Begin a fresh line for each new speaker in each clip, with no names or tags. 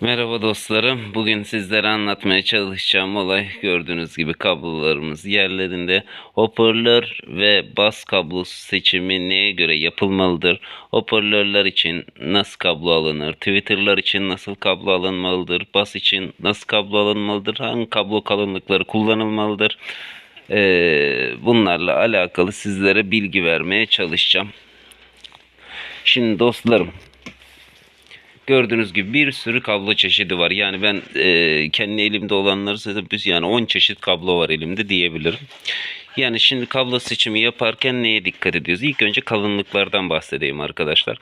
Merhaba dostlarım. Bugün sizlere anlatmaya çalışacağım olay gördüğünüz gibi kablolarımız yerlerinde. Hoparlör ve bas kablosu seçimi neye göre yapılmalıdır? Hoparlörler için nasıl kablo alınır? Twitter'lar için nasıl kablo alınmalıdır? Bas için nasıl kablo alınmalıdır? Hangi kablo kalınlıkları kullanılmalıdır? Ee, bunlarla alakalı sizlere bilgi vermeye çalışacağım. Şimdi dostlarım Gördüğünüz gibi bir sürü kablo çeşidi var. Yani ben e, kendi elimde olanları size biz yani 10 çeşit kablo var elimde diyebilirim. Yani şimdi kablo seçimi yaparken neye dikkat ediyoruz? İlk önce kalınlıklardan bahsedeyim arkadaşlar.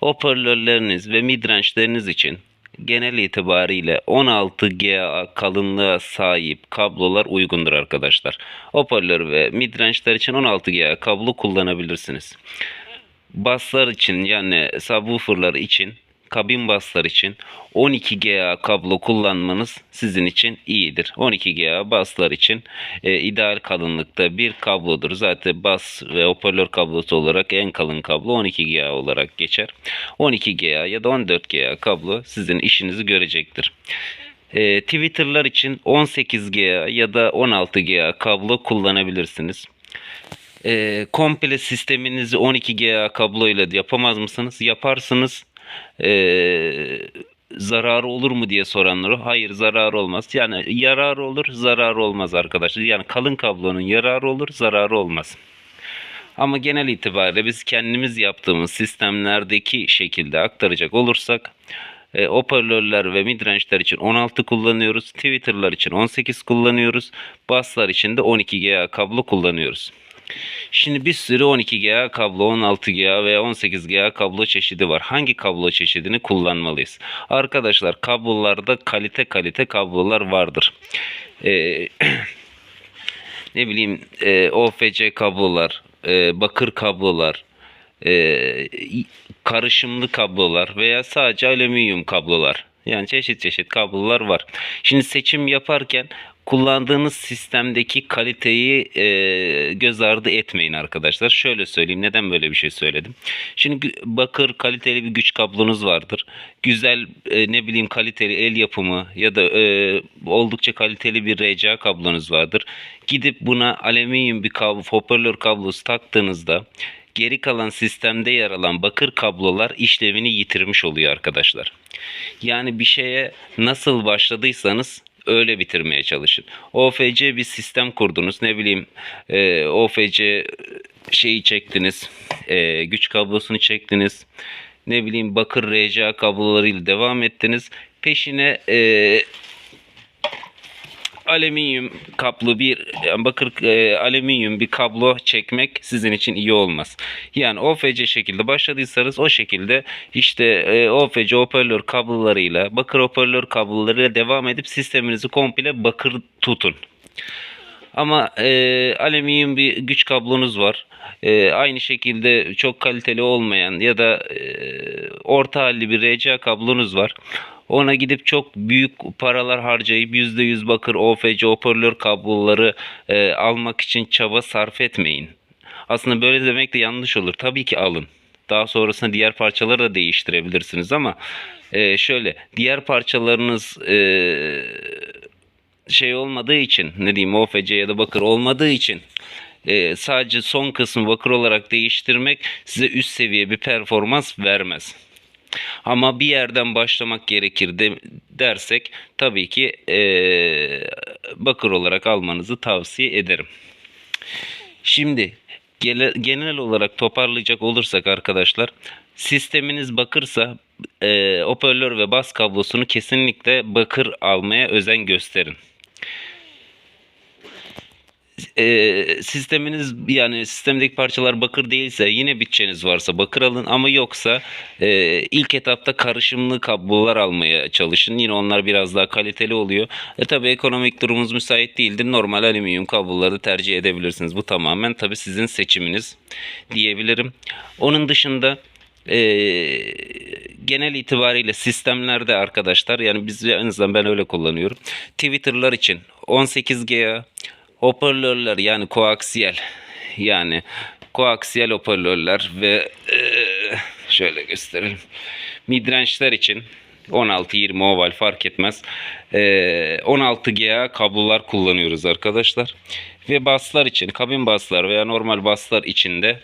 Hoparlörleriniz ve midrange'leriniz için genel itibariyle 16 GA kalınlığa sahip kablolar uygundur arkadaşlar. Hoparlör ve midrange'ler için 16 GA kablo kullanabilirsiniz. Baslar için yani subwooferlar için kabin baslar için 12 GA kablo kullanmanız sizin için iyidir. 12 GA baslar için e, ideal kalınlıkta bir kablodur. Zaten bas ve hoparlör kablosu olarak en kalın kablo 12 GA olarak geçer. 12 GA ya da 14 GA kablo sizin işinizi görecektir. E, Twitter'lar için 18 GA ya da 16 GA kablo kullanabilirsiniz. E, komple sisteminizi 12 GA kabloyla yapamaz mısınız? Yaparsınız. E, zararı olur mu diye soranlara hayır zararı olmaz. Yani yararı olur zararı olmaz arkadaşlar. Yani kalın kablonun yararı olur zararı olmaz. Ama genel itibariyle biz kendimiz yaptığımız sistemlerdeki şekilde aktaracak olursak e, hoparlörler ve midrange'ler için 16 kullanıyoruz. Twitter'lar için 18 kullanıyoruz. Basslar için de 12 GA kablo kullanıyoruz. Şimdi bir sürü 12 GA kablo, 16 GA veya 18 GA kablo çeşidi var. Hangi kablo çeşidini kullanmalıyız? Arkadaşlar kablolarda kalite kalite kablolar vardır. Ee, ne bileyim e, OFC kablolar, e, bakır kablolar, e, karışımlı kablolar veya sadece alüminyum kablolar. Yani çeşit çeşit kablolar var. Şimdi seçim yaparken kullandığınız sistemdeki kaliteyi e, göz ardı etmeyin arkadaşlar. Şöyle söyleyeyim neden böyle bir şey söyledim. Şimdi bakır kaliteli bir güç kablonuz vardır. Güzel e, ne bileyim kaliteli el yapımı ya da e, oldukça kaliteli bir RCA kablonuz vardır. Gidip buna alüminyum bir kablo, hoparlör kablosu taktığınızda geri kalan sistemde yer alan bakır kablolar işlevini yitirmiş oluyor arkadaşlar. Yani bir şeye nasıl başladıysanız öyle bitirmeye çalışın. OFC bir sistem kurdunuz. Ne bileyim e, OFC şeyi çektiniz. e, güç kablosunu çektiniz. Ne bileyim bakır RCA kablolarıyla devam ettiniz. Peşine e, alüminyum kaplı bir bakır e, alüminyum bir kablo çekmek sizin için iyi olmaz. Yani OFC şekilde başladıysanız o şekilde işte e, OFC hoparlör kablolarıyla bakır hoparlör kablolarıyla devam edip sisteminizi komple bakır tutun. Ama e, alüminyum bir güç kablonuz var. E, aynı şekilde çok kaliteli olmayan ya da e, orta halli bir RCA kablonuz var. Ona gidip çok büyük paralar harcayıp %100 bakır OFC hoparlör kabloları e, almak için çaba sarf etmeyin. Aslında böyle demek de yanlış olur. Tabii ki alın. Daha sonrasında diğer parçaları da değiştirebilirsiniz ama e, şöyle diğer parçalarınız e, şey olmadığı için ne diyeyim OFC ya da bakır olmadığı için e, sadece son kısmı bakır olarak değiştirmek size üst seviye bir performans vermez. Ama bir yerden başlamak gerekir de, dersek tabii ki e, bakır olarak almanızı tavsiye ederim. Şimdi genel olarak toparlayacak olursak arkadaşlar sisteminiz bakırsa e, hoparlör ve bas kablosunu kesinlikle bakır almaya özen gösterin. E, sisteminiz yani sistemdeki parçalar bakır değilse yine bütçeniz varsa bakır alın ama yoksa e, ilk etapta karışımlı kablolar almaya çalışın. Yine onlar biraz daha kaliteli oluyor. E tabi ekonomik durumunuz müsait değildir. Normal alüminyum kabloları tercih edebilirsiniz. Bu tamamen tabi sizin seçiminiz diyebilirim. Onun dışında e, genel itibariyle sistemlerde arkadaşlar yani biz en azından ben öyle kullanıyorum. Twitter'lar için 18 GA hoparlörler yani koaksiyel yani koaksiyel hoparlörler ve e, şöyle gösterelim. Midrange'ler için 16-20 oval fark etmez. Ee, 16 GA kablolar kullanıyoruz arkadaşlar. Ve baslar için kabin baslar veya normal baslar için de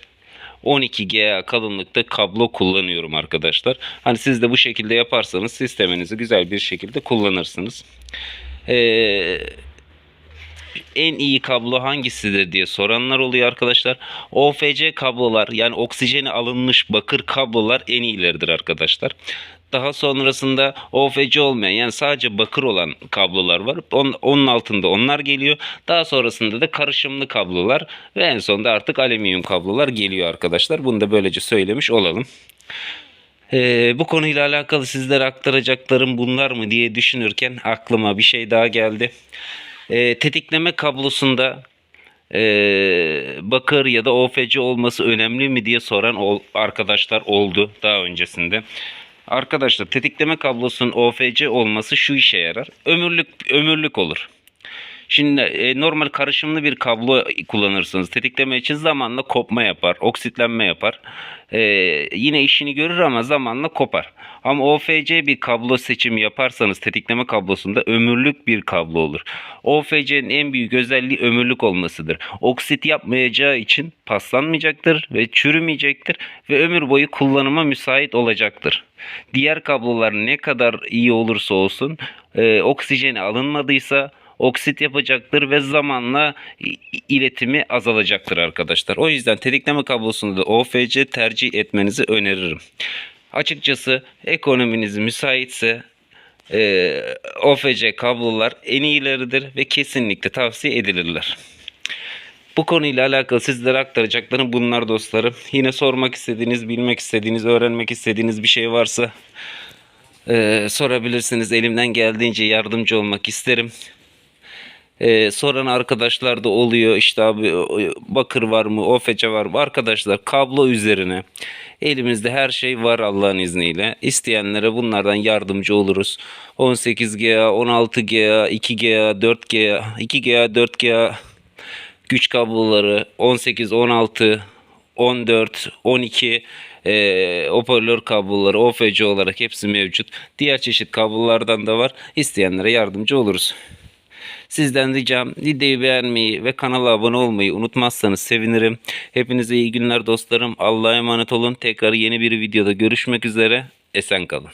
12 GA kalınlıkta kablo kullanıyorum arkadaşlar. Hani siz de bu şekilde yaparsanız sisteminizi güzel bir şekilde kullanırsınız. Ee, en iyi kablo hangisidir diye soranlar oluyor arkadaşlar. OFC kablolar yani oksijeni alınmış bakır kablolar en iyileridir arkadaşlar. Daha sonrasında OFC olmayan yani sadece bakır olan kablolar var. Onun, altında onlar geliyor. Daha sonrasında da karışımlı kablolar ve en sonunda artık alüminyum kablolar geliyor arkadaşlar. Bunu da böylece söylemiş olalım. Ee, bu konuyla alakalı sizlere aktaracaklarım bunlar mı diye düşünürken aklıma bir şey daha geldi. Ee, tetikleme kablosunda ee, bakır ya da OFC olması önemli mi diye soran ol- arkadaşlar oldu daha öncesinde. Arkadaşlar tetikleme kablosunun OFC olması şu işe yarar. Ömürlük ömürlük olur. Şimdi e, normal karışımlı bir kablo kullanırsınız. Tetikleme için zamanla kopma yapar, oksitlenme yapar. E, yine işini görür ama zamanla kopar. Ama OFC bir kablo seçimi yaparsanız tetikleme kablosunda ömürlük bir kablo olur. OFC'nin en büyük özelliği ömürlük olmasıdır. Oksit yapmayacağı için paslanmayacaktır ve çürümeyecektir ve ömür boyu kullanıma müsait olacaktır. Diğer kablolar ne kadar iyi olursa olsun e, oksijeni alınmadıysa oksit yapacaktır ve zamanla iletimi azalacaktır arkadaşlar. O yüzden tetikleme kablosunda da OFC tercih etmenizi öneririm. Açıkçası ekonominiz müsaitse e, OFC kablolar en iyileridir ve kesinlikle tavsiye edilirler. Bu konuyla alakalı sizlere aktaracaklarım bunlar dostlarım. Yine sormak istediğiniz, bilmek istediğiniz, öğrenmek istediğiniz bir şey varsa e, sorabilirsiniz. Elimden geldiğince yardımcı olmak isterim. Ee, soran arkadaşlar da oluyor. İşte abi bakır var mı OFC var mı? Arkadaşlar kablo üzerine elimizde her şey var Allah'ın izniyle. İsteyenlere bunlardan yardımcı oluruz. 18GA 16GA 2GA 4GA 2GA 4GA güç kabloları 18 16 14 12 e, hoparlör kabloları OFC olarak hepsi mevcut. Diğer çeşit kablolardan da var. İsteyenlere yardımcı oluruz Sizden ricam videoyu beğenmeyi ve kanala abone olmayı unutmazsanız sevinirim. Hepinize iyi günler dostlarım. Allah'a emanet olun. Tekrar yeni bir videoda görüşmek üzere. Esen kalın.